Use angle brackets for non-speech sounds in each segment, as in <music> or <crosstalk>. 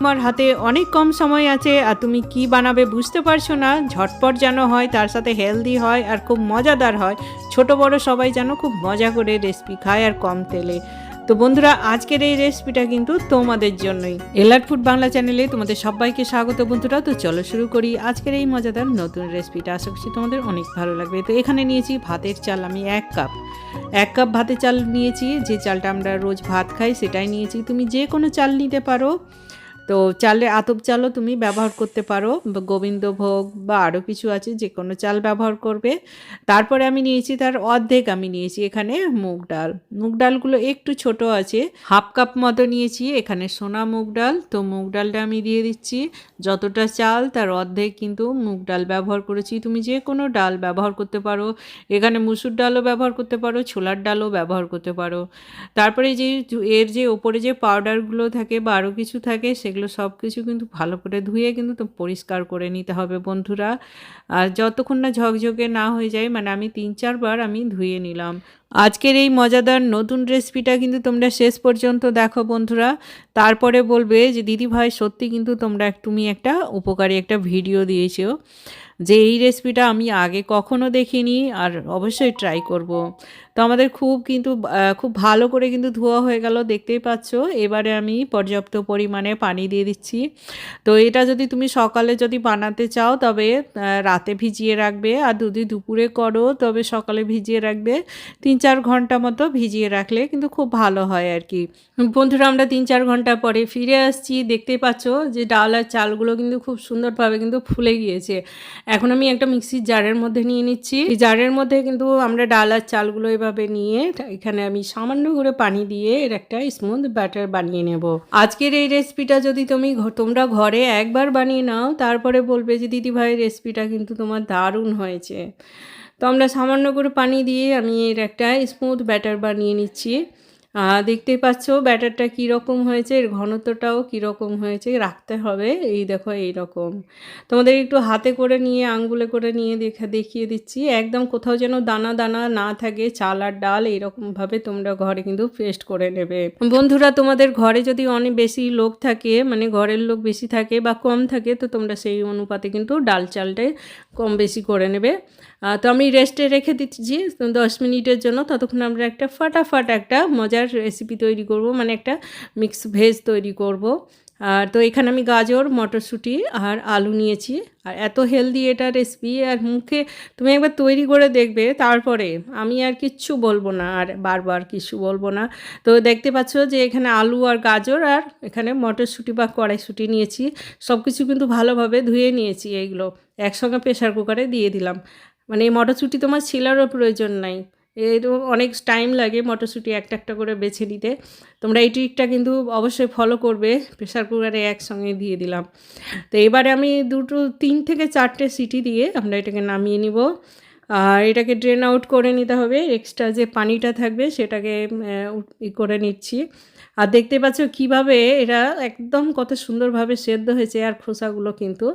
তোমার হাতে অনেক কম সময় আছে আর তুমি কি বানাবে বুঝতে পারছ না। ঝটপট যেন হয়, তার সাথে হেলদি হয় আর খুব মজাদার হয়। ছোট বড় সবাই যেন খুব মজা করে রেসিপি খায় আর কম তেলে। তো বন্ধুরা, আজকের এই রেসিপিটা কিন্তু তোমাদের জন্যই। এলার্ট ফুড বাংলা চ্যানেলে তোমাদের সবাইকে স্বাগত বন্ধুরা। তো চলো শুরু করি আজকের এই মজাদার নতুন রেসিপিটা আশা করছি তোমাদের অনেক ভালো লাগবে। তো এখানে নিয়েছি ভাতের চাল, আমি এক কাপ। এক কাপ ভাতের চাল নিয়েছি, যে চালটা আমরা রোজ ভাত খাই সেটাই নিয়েছি। তুমি যে কোনো চাল নিতে পারো। তো চালে, আতপ চালও তুমি ব্যবহার করতে পারো। গোবিন্দভোগ বা আরও কিছু আছে যে কোনো চাল ব্যবহার করবে। তারপরে আমি নিয়েছি, তার অর্ধেক আমি নিয়েছি এখানে মুগ ডাল। মুগ ডালগুলো একটু ছোট আছে, হাফ কাপ মতো নিয়েছি, এখানে সোনা মুগ ডাল। তো মুগ ডালটা আমি দিয়ে দিচ্ছি। যতটা চাল, তার অর্ধেক কিন্তু মুগ ডাল ব্যবহার করেছি। তুমি যে কোনো ডাল ব্যবহার করতে পারো। এখানে মুসুর ডালও ব্যবহার করতে পারো, ছোলার ডালও ব্যবহার করতে পারো। তারপরে যে, এর যে, ওপরে যে পাউডারগুলো থাকে বা আরও কিছু থাকে, সেগুলো সব কিছু কিন্তু ভালো করে ধুয়ে কিন্তু তো পরিষ্কার করে নিতে হবে বন্ধুরা। আর যতক্ষণ না ঝকঝকে না হয়ে যায় মানে আমি তিন চারবার আমি ধুয়ে নিলাম। আজকের এই মজাদার নতুন রেসিপিটা কিন্তু তোমরা শেষ পর্যন্ত দেখো বন্ধুরা। তারপরে বলবে যে, দিদি ভাই, সত্যি কিন্তু তোমরা তুমি একটা উপকারী একটা ভিডিও দিয়েছ যে, এই রেসিপিটা আমি আগে কখনো দেখিনি আর অবশ্যই ট্রাই করব। তো আমাদের খুব কিন্তু খুব ভালো করে কিন্তু ধোয়া হয়ে গেল, দেখতেই পাচ্ছ। এবারে আমি পর্যাপ্ত পরিমাণে পানি দিয়ে দিচ্ছি। তো এটা যদি তুমি সকালে যদি বানাতে চাও, তবে রাতে ভিজিয়ে রাখবে। আর যদি দুপুরে করো, তবে সকালে ভিজিয়ে রাখবে। তিন চার ঘণ্টা মতো ভিজিয়ে রাখলে কিন্তু খুব ভালো হয় আর কি। বন্ধুরা, আমরা তিন চার ঘণ্টা পরে ফিরে আসছি। দেখতেই পাচ্ছ যে ডাল আর চালগুলো কিন্তু খুব সুন্দরভাবে কিন্তু ফুলে গিয়েছে। এখন আমি একটা মিক্সির জারের মধ্যে নিয়ে নিচ্ছি। জারের মধ্যে কিন্তু আমরা ডাল আর চালগুলো এভাবে নিয়ে এখানে আমি সামান্য করে পানি দিয়ে এর একটা স্মুথ ব্যাটার বানিয়ে নেব। আজকের এই রেসিপিটা যদি তুমি তোমরা ঘরে একবার বানিয়ে নাও, তারপরে বলবে যে দিদিভাই রেসিপিটা কিন্তু তোমার দারুণ হয়েছে। তো আমরা সামান্য করে পানি দিয়ে আমি এর একটা স্মুথ ব্যাটার বানিয়ে নিচ্ছি। দেখতেই পাচ্ছ ব্যাটারটা কীরকম হয়েছে, এর ঘনত্বটাও কীরকম হয়েছে, রাখতে হবে। এই দেখো এই রকম তোমাদের একটু হাতে করে নিয়ে, আঙ্গুলে করে নিয়ে দেখা, দেখিয়ে দিচ্ছি। একদম কোথাও যেন দানা দানা না থাকে, চাল আর ডাল এইরকমভাবে তোমরা ঘরে কিন্তু পেস্ট করে নেবে। বন্ধুরা, তোমাদের ঘরে যদি অনেক বেশি লোক থাকে মানে ঘরের লোক বেশি থাকে বা কম থাকে, তো তোমরা সেই অনুপাতে কিন্তু ডাল চালটাই কম বেশি করে নেবে। তো আমি রেস্টে রেখে দিচ্ছি দশ মিনিটের জন্য ততক্ষণ আমরা একটা ফাটাফাট একটা মজার রেসিপি তৈরি করব মানে একটা মিক্স ভেজ তৈরি করব। আর তো এখানে আমি গাজর, মটরশুঁটি আর আলু নিয়েছি। আর এত হেলদি এটা রেসিপি আর মুখে তুমি একবার তৈরি করে দেখবে, তারপরে আমি আর কিচ্ছু বলব না, আর বারবার কিছু বলব না। তো দেখতে পাচ্ছ যে এখানে আলু আর গাজর আর এখানে মটরশুঁটি বা কড়াইশুঁটি নিয়েছি। সব কিছু কিন্তু ভালোভাবে ধুয়ে নিয়েছি এইগুলো। একসঙ্গে প্রেশার কুকারে দিয়ে দিলাম। মানে মটরশুঁটি তোমার ছিলারও প্রয়োজন নাই। এর অনেক টাইম লাগে মটরশুঁটি একটা একটা করে বেছে নিতে। তোমরা এই ট্রিকটা কিন্তু অবশ্যই ফলো করবে। প্রেশার কুকারে একসঙ্গে দিয়ে দিলাম। তো এবারে আমি দুটো, তিন থেকে চারটে সিটি দিয়ে আমরা এটাকে নামিয়ে নিব। আর এটাকে ড্রেন আউট করে নিতে হবে। এক্সট্রা যে পানিটা থাকবে সেটাকে ই করে নিচ্ছি। আর দেখতে পাচ্ছ কীভাবে এটা একদম কত সুন্দরভাবে সেদ্ধ হয়েছে আর খোসাগুলো কিন্তু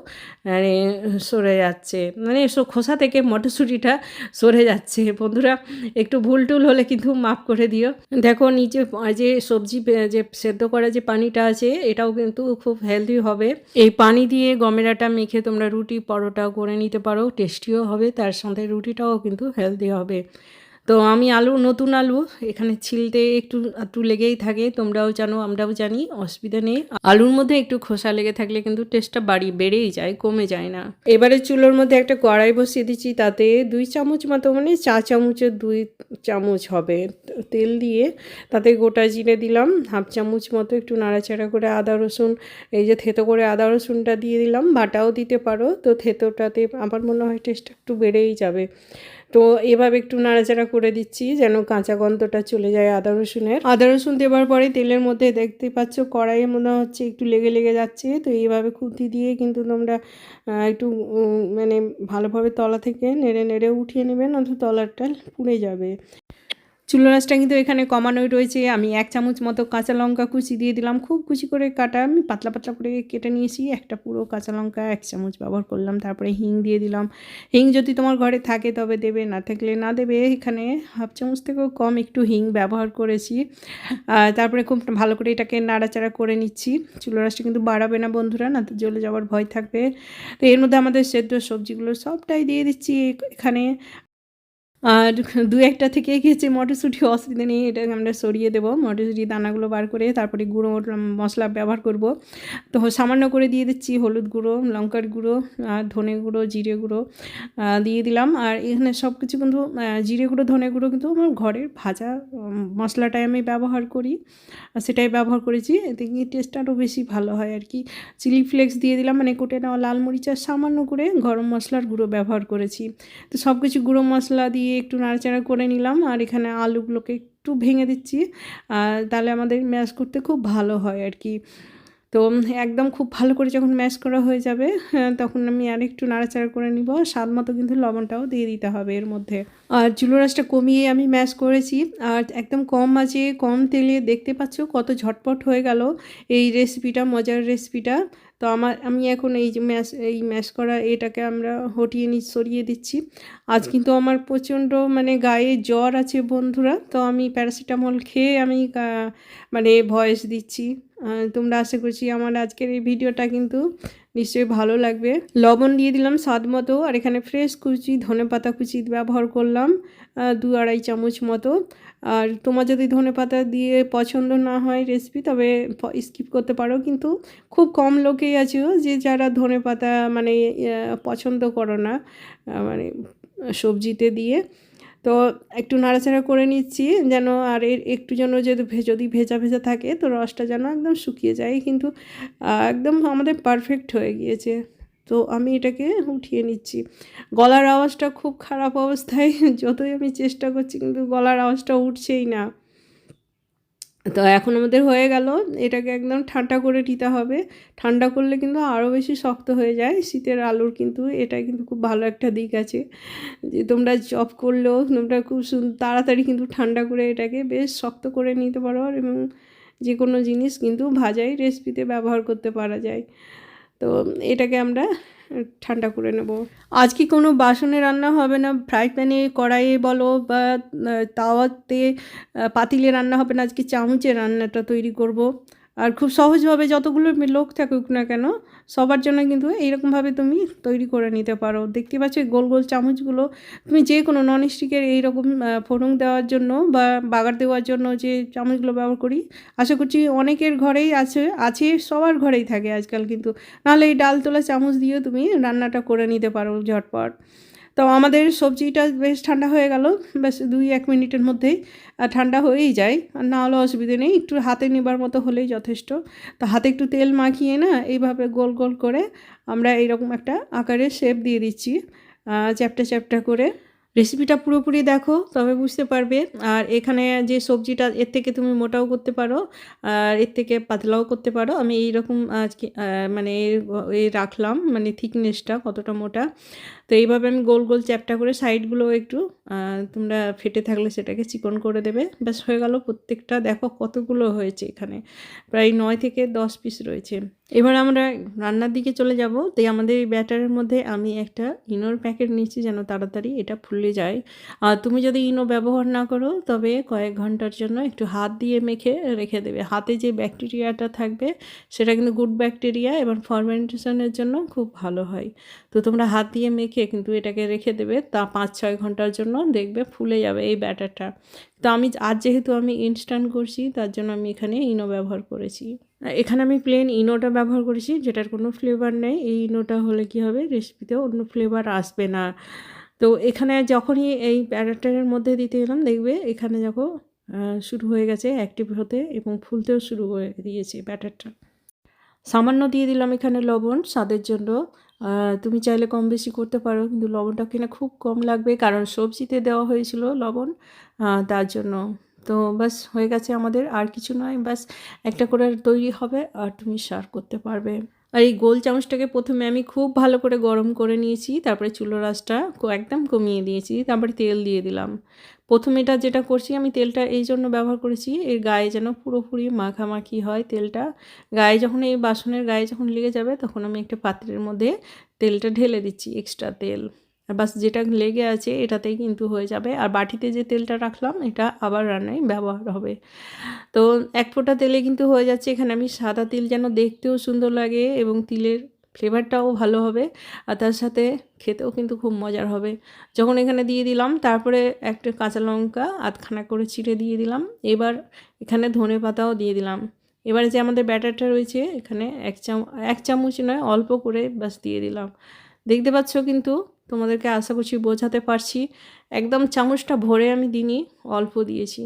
মানে সরে যাচ্ছে। মানে সো- খোসা থেকে মটরশুঁটিটা সরে যাচ্ছে। বন্ধুরা, একটু ভুল টুল হলে কিন্তু মাফ করে দিও। দেখো, নিচে যে সবজি যে সেদ্ধ করা যে পানিটা আছে, এটাও কিন্তু খুব হেলদি হবে। এই পানি দিয়ে গমের আটা মেখে তোমরা রুটি, পরোটাও করে নিতে পারো টেস্টিও হবে। তার সাথে রুটিটাও কিন্তু হেলদি হবে। তো আমি আলু, নতুন আলু, এখানে ছিলতে একটু একটু লেগেই থাকে, তোমরাও জানো, আমরাও জানি, অসুবিধা নেই। আলুর মধ্যে একটু খোসা লেগে থাকলে কিন্তু টেস্টটা বাড়ি বেড়েই যায়, কমে যায় না। এবারে চুলোর মধ্যে একটা কড়াই বসিয়ে দিচ্ছি, তাতে দুই চামচ মতো মানে চা চামচের দুই চামচ হবে, তেল দিয়ে। তাতে গোটা জিরে দিলাম, হাফ চামচ মতো একটু নাড়াচাড়া করে আদা, রসুন, এই যে থেতো করে আদা, রসুনটা দিয়ে দিলাম, বাটাও দিতে পারো। তো থেতোটাতে আমার মনে হয় টেস্টটা একটু বেড়েই যাবে। তো এভাবে একটু নাড়াচাড়া করে দিচ্ছি যেন কাঁচা গন্ধটা চলে যায় আদা রসুনের। আদা রসুন দেওয়ার পরে তেলের মধ্যে দেখতে পাচ্ছ কড়াইয়ে মনে হচ্ছে একটু লেগে লেগে যাচ্ছে। তো এইভাবে খুঁতি দিয়ে কিন্তু তোমরা একটু মানে ভালোভাবে তলা থেকে নেড়ে নেড়ে উঠিয়ে নেবেন অথবা তলারটা পুড়ে যাবে। চুলো রাসটা কিন্তু এখানে কমানোই রয়েছে। আমি এক চামচ মতো কাঁচা লঙ্কা কুচি দিয়ে দিলাম। খুব কুচি করে কাটা, আমি পাতলা পাতলা করে কেটে নিয়েছি। একটা পুরো কাঁচা লঙ্কা এক চামচ ব্যবহার করলাম। তারপরে হিং দিয়ে দিলাম। হিং যদি তোমার ঘরে থাকে তবে দেবে, না থাকলে না দেবে। এখানে হাফ চামচ থেকেও কম একটু হিং ব্যবহার করেছি। তারপরে খুব ভালো করে এটাকে নাড়াচাড়া করে নিচ্ছি। চুলো রাসটা কিন্তু বাড়াবে না বন্ধুরা, না তো জ্বলে যাওয়ার ভয় থাকবে। তো এর মধ্যে আমাদের সেদ্ধ সবজিগুলো সবটাই দিয়ে দিচ্ছি। এখানে আর দু একটা থেকে গিয়েছে মটরশুঁটি অসুবিধা নেই এটা আমরা সরিয়ে দেবো। মটরশুঁটি দানাগুলো বার করে তারপরে গুঁড়ো মশলা ব্যবহার করব। তো সামান্য করে দিয়ে দিচ্ছি হলুদ গুঁড়ো, লঙ্কার গুঁড়ো আর ধনে গুঁড়ো, জিরে গুঁড়ো দিয়ে দিলাম। আর এখানে সব কিছু কিন্তু জিরে গুঁড়ো, ধনে গুঁড়ো কিন্তু আমার ঘরের ভাজা মশলাটাই আমি ব্যবহার করি। সেটাই ব্যবহার করেছি, এতে কি টেস্টটা আরও বেশি ভালো হয় আর কি। চিলি ফ্লেক্স দিয়ে দিলাম মানে কুটে নেওয়া লাল মরিচ আর সামান্য করে গরম মশলার গুঁড়ো ব্যবহার করেছি। তো সব কিছু গুঁড়ো মশলা দিয়ে একটু নাড়াচাড়া করে নিলাম আর এখানে আলুগুলোকে একটু ভেঙে দিচ্ছি। তাহলে আমাদের ম্যাশ করতে খুব ভালো হয় আর কি। তো একদম খুব ভালো করে যখন ম্যাশ করা হয়ে যাবে হ্যাঁ, তখন আমি আর একটু নাড়াচাড়া করে নিব। স্বাদ মতো কিন্তু লবণটাও দিয়ে দিতে হবে এর মধ্যে। আর চুলো রাসটা কমিয়ে আমি ম্যাশ করেছি। আর একদম কম মাঝে কম তেলে দেখতে পাচ্ছ কত ঝটপট হয়ে গেল এই রেসিপিটা মজার রেসিপিটা তো আমার আমি এখন এই যে ম্যাশ এই ম্যাশ করা এটাকে আমরা হটিয়ে নি সরিয়ে দিচ্ছি। আজ কিন্তু আমার প্রচণ্ড মানে গায়ে জ্বর আছে বন্ধুরা তো আমি প্যারাসিটামল খেয়ে আমি মানে ভয়েস দিচ্ছি। তোমরা আশা করছি আমার আজকের এই ভিডিওটা কিন্তু নিশ্চয়ই ভালো লাগবে। লবণ দিয়ে দিলাম স্বাদ মতো, আর এখানে ফ্রেশ কুচি, ধনে পাতা কুচি ব্যবহার করলাম দু আড়াই চামচ মতো। আর তোমার যদি ধনে পাতা দিয়ে পছন্দ না হয় রেসিপি তবে স্কিপ করতে পারো। কিন্তু খুব কম লোকেই আছে যে যারা ধনে পাতা মানে পছন্দ করো না মানে সবজিতে দিয়ে। তো একটু নাড়াচাড়া করে নিচ্ছি যেন আর এর একটু যেন যদি যদি ভেজা ভেজা থাকে তো রসটা যেন একদম শুকিয়ে যায়। কিন্তু একদম আমাদের পারফেক্ট হয়ে গিয়েছে। তো আমি এটাকে উঠিয়ে নিচ্ছি। গলার আওয়াজটা খুব খারাপ অবস্থায়, <laughs> যতই আমি চেষ্টা করছি কিন্তু গলার আওয়াজটা উঠছেই না। তো এখন আমাদের হয়ে গেল। এটাকে একদম ঠান্ডা করে নিতে হবে। ঠান্ডা করলে কিন্তু আরও বেশি শক্ত হয়ে যায়। শীতের আলুর কিন্তু এটা কিন্তু খুব ভালো একটা দিক আছে। যে তোমরা জব করলেও তোমরা খুব তাড়াতাড়ি কিন্তু ঠান্ডা করে এটাকে বেশ শক্ত করে নিতে পারো আর এবং যে কোনো জিনিস কিন্তু ভাজাই রেসিপিতে ব্যবহার করতে পারা যায়। তো এটাকে আমরা ঠান্ডা করে নেব। আজকে কোনো বাসনে রান্না হবে না? ফ্রাই প্যানে, কড়াইয়ে বলো বা তাওয়াতে পাতিলে রান্না হবে না? আজকে চামচে রান্নাটা তৈরি করব? আর খুব সহজভাবে যতগুলো লোক থাকুক না কেন, সবার জন্য কিন্তু এইরকমভাবে তুমি তৈরি করে নিতে পারো। দেখতে পাচ্ছ গোল গোল চামচগুলো, তুমি যে কোনো নন স্টিকের এইরকম ফোড়ন দেওয়ার জন্য বা বাগার দেওয়ার জন্য যে চামচগুলো ব্যবহার করি, আশা করছি অনেকের ঘরেই আছে আছে সবার ঘরেই থাকে আজকাল কিন্তু। নাহলে এই ডাল তোলা চামচ দিয়েও তুমি রান্নাটা করে নিতে পারো ঝটপট। তো আমাদের সবজিটা বেশ ঠান্ডা হয়ে গেল। বেশ দুই এক মিনিটের মধ্যেই ঠান্ডা হয়েই যায়। আর না হলে অসুবিধে নেই, একটু হাতে নেবার মতো হলেই যথেষ্ট। তো হাতে একটু তেল মাখিয়ে না, এইভাবে গোল গোল করে আমরা এইরকম একটা আকারে শেপ দিয়ে দিচ্ছি চ্যাপটা চ্যাপটা করে। রেসিপিটা পুরোপুরি দেখো, তবে বুঝতে পারবে। আর এখানে যে সবজিটা, এর থেকে তুমি মোটাও করতে পারো, আর এর থেকে পাতলাও করতে পারো। আমি এই রকম আজকে মানে এই রাখলাম মানে থিকনেসটা কতটা মোটা। তো এইভাবে আমি গোল গোল চ্যাপটা করে সাইডগুলো একটু তোমরা ফেটে থাকলে সেটাকে চিকন করে দেবে। ব্যাস, হয়ে গেল প্রত্যেকটা। দেখো কতগুলো হয়েছে এখানে। প্রায় নয় থেকে দশ পিস রয়েছে। এবার আমরা রান্নার দিকে চলে যাব। তাই আমাদের এই ব্যাটারের মধ্যে আমি একটা ইনোর প্যাকেট নিচ্ছি যেন তাড়াতাড়ি এটা ফুলে যায়। আর তুমি যদি ইনো ব্যবহার না করো, তবে কয়েক ঘণ্টার জন্য একটু হাত দিয়ে মেখে রেখে দেবে। হাতে যে ব্যাকটেরিয়াটা থাকবে, সেটা কিন্তু গুড ব্যাকটেরিয়া এবং ফার্মেন্টেশনের জন্য খুব ভালো হয়। তো তোমরা হাত দিয়ে মেখে কিন্তু এটাকে রেখে দেবে। তা পাঁচ, ছয় ঘণ্টার জন্য দেখবে ফুলে যাবে এই ব্যাটারটা। তো আমি আজ যেহেতু আমি ইনস্ট্যান্ট করছি, তার জন্য আমি এখানে ইনো ব্যবহার করেছি। এখানে আমি প্লেন ইনোটা ব্যবহার করেছি, যেটার কোনো ফ্লেভার নেই। এই ইনোটা হলে কি হবে? রেসিপিতে অন্য ফ্লেভার আসবে না। তো এখানে যখনই এই ব্যাটারের মধ্যে দিতে গেলাম দেখবে এখানে যখন শুরু হয়ে গেছে অ্যাক্টিভ হতে এবং ফুলতেও শুরু হয়ে দিয়েছে ব্যাটারটা। সামান্য দিয়ে দিলাম এখানে লবণ, স্বাদের জন্য। তুমি চাইলে কম বেশি করতে পারো, কিন্তু লবণটা কিনা খুব কম লাগবে কারণ সবজিতে দেওয়া হয়েছিল লবণ তার জন্য। তো বাস হয়ে গেছে আমাদের, আর কিছু নয় বাস একটা করে তৈরি হবে আর তুমি সার্ভ করতে পারবে। আর এই গোল চামচটাকে প্রথমে আমি খুব ভালো করে গরম করে নিয়েছি, তারপরে চুলো রাসটা একদম কমিয়ে দিয়েছি, তারপরে তেল দিয়ে দিলাম। প্রথমে এটা যেটা করছি, আমি তেলটা এই জন্য ব্যবহার করেছি, এর গায়ে যেন পুরোপুরি মাখামাখি হয় তেলটা। গায়ে যখন এই বাসনের গায়ে যখন লেগে যাবে, তখন আমি একটা পাত্রের মধ্যে তেলটা ঢেলে দিচ্ছি এক্সট্রা তেল। আর বাস যেটা লেগে আছে এটাতেই কিন্তু হয়ে যাবে। আর বাটিতে যে তেলটা রাখলাম, এটা আবার রান্নায় ব্যবহার হবে। তো এক ফোঁটা তেলে কিন্তু হয়ে যাচ্ছে। এখানে আমি সাদা তিল যেন দেখতেও সুন্দর লাগে এবং তিলের ফ্লেভারটাও ভালো হবে। আর তার সাথে খেতেও কিন্তু খুব মজার হবে। যখন এখানে দিয়ে দিলাম, তারপরে একটা কাঁচা লঙ্কা আধখানা করে ছিঁড়ে দিয়ে দিলাম। এবার এখানে ধনে পাতাও দিয়ে দিলাম। এবারে যে আমাদের ব্যাটারটা রয়েছে, এখানে এক চাম, এক চামচ নয়, অল্প করে বাস দিয়ে দিলাম। দেখতে পাচ্ছ কিন্তু তোমাদেরকে আশা করছি বোঝাতে পারছি। একদম চামচটা ভরে আমি দিনই অল্প দিয়েছি।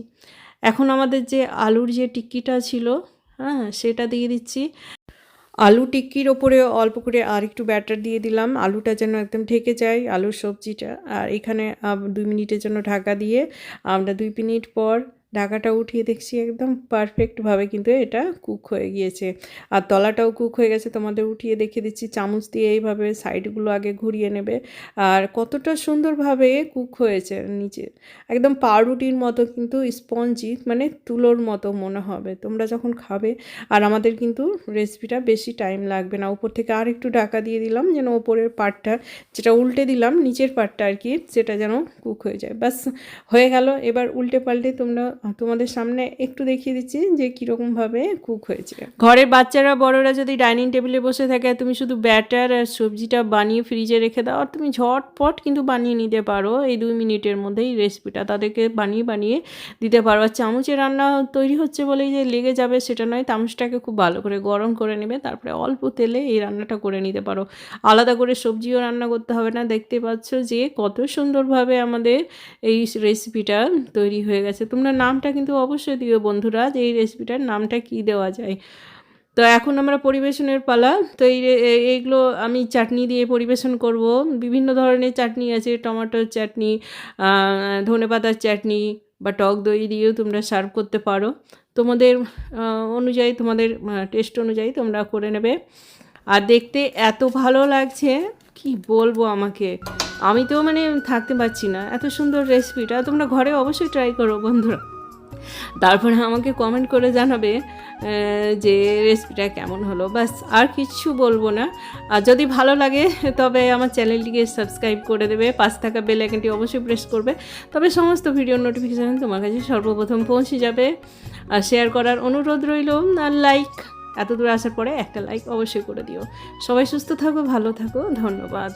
এখন আমাদের যে আলুর যে টিক্কিটা ছিল হ্যাঁ সেটা দিয়ে দিচ্ছি। আলু টিক্কির ওপরে অল্প করে আর একটু ব্যাটার দিয়ে দিলাম। আলুটা যেন একদম ঢেকে যায়, আলুর সবজিটা। আর এখানে দুই মিনিটের জন্য ঢাকা দিয়ে আমরা দুই মিনিট পর ঢাকাটা উঠিয়ে দেখছি একদম পারফেক্টভাবে কিন্তু এটা কুক হয়ে গিয়েছে। আর তলাটাও কুক হয়ে গেছে, তোমাদের উঠিয়ে দেখে দিচ্ছি। চামচ দিয়ে এইভাবে সাইডগুলো আগে ঘুরিয়ে নেবে। আর কতটা সুন্দরভাবে কুক হয়েছে নিচে। একদম পাউরুটির মতো কিন্তু স্পঞ্জি মানে তুলোর মতো মনে হবে। তোমরা যখন খাবে, আর আমাদের কিন্তু রেসিপিটা বেশি টাইম লাগবে না। উপর থেকে আর একটু ঢাকা দিয়ে দিলাম, যেন ওপরের পার্টটা যেটা উল্টে দিলাম, নিচের পার্টটা আর কি, সেটা যেন কুক হয়ে যায়। ব্যাস, হয়ে গেল। এবার উল্টে পাল্টে তোমরা তোমাদের সামনে একটু দেখিয়ে দিচ্ছি যে কীরকমভাবে কুক হয়েছে। ঘরের বাচ্চারা, বড়রা যদি ডাইনিং টেবিলে বসে থাকে, তুমি শুধু ব্যাটার আর সবজিটা বানিয়ে ফ্রিজে রেখে দাও, আর তুমি ঝটপট কিন্তু বানিয়ে নিতে পারো। এই দুই মিনিটের মধ্যেই রেসিপিটা তাদেরকে বানিয়ে বানিয়ে দিতে পারো। আর চামচে রান্না তৈরি হচ্ছে বলেই যে লেগে যাবে সেটা নয়, চামচটাকে খুব ভালো করে গরম করে নেবে, তারপরে অল্প তেলে এই রান্নাটা করে নিতে পারো। আলাদা করে সবজিও রান্না করতে হবে না। দেখতে পাচ্ছ যে কত সুন্দরভাবে আমাদের এই রেসিপিটা তৈরি হয়ে গেছে। তোমরা নামটা কিন্তু অবশ্যই দিও বন্ধুরা যে এই রেসিপিটার নামটা কী দেওয়া যায়। তো এখন আমরা পরিবেশনের পালা। তো এই এইগুলো আমি চাটনি দিয়ে পরিবেশন করব। বিভিন্ন ধরনের চাটনি আছে, টমেটোর চাটনি ধনে পাতার চাটনি বা টক দই দিয়েও তোমরা সার্ভ করতে পারো। তোমাদের অনুযায়ী, তোমাদের টেস্ট অনুযায়ী তোমরা করে নেবে। আর দেখতে এত ভালো লাগছে, কি বলব আমাকে? আমি তো মানে থাকতে পারছি না। এত সুন্দর রেসিপিটা তোমরা ঘরে অবশ্যই ট্রাই করো বন্ধুরা। তারপরে আমাকে কমেন্ট করে জানাবে যে রেসিপিটা কেমন হলো। বাস আর কিছু বলব না। আর যদি ভালো লাগে, তবে আমার চ্যানেলটিকে সাবস্ক্রাইব করে দেবে। পাশ থাকা বেল আইকনটি অবশ্যই প্রেস করবে। তবে সমস্ত ভিডিও নোটিফিকেশান তোমার কাছে সর্বপ্রথম পৌঁছে যাবে। আর শেয়ার করার অনুরোধ রইল, আর লাইক এত দূর আসার পরে একটা লাইক অবশ্যই করে দিও। সবাই সুস্থ থাকো, ভালো থাকো, ধন্যবাদ।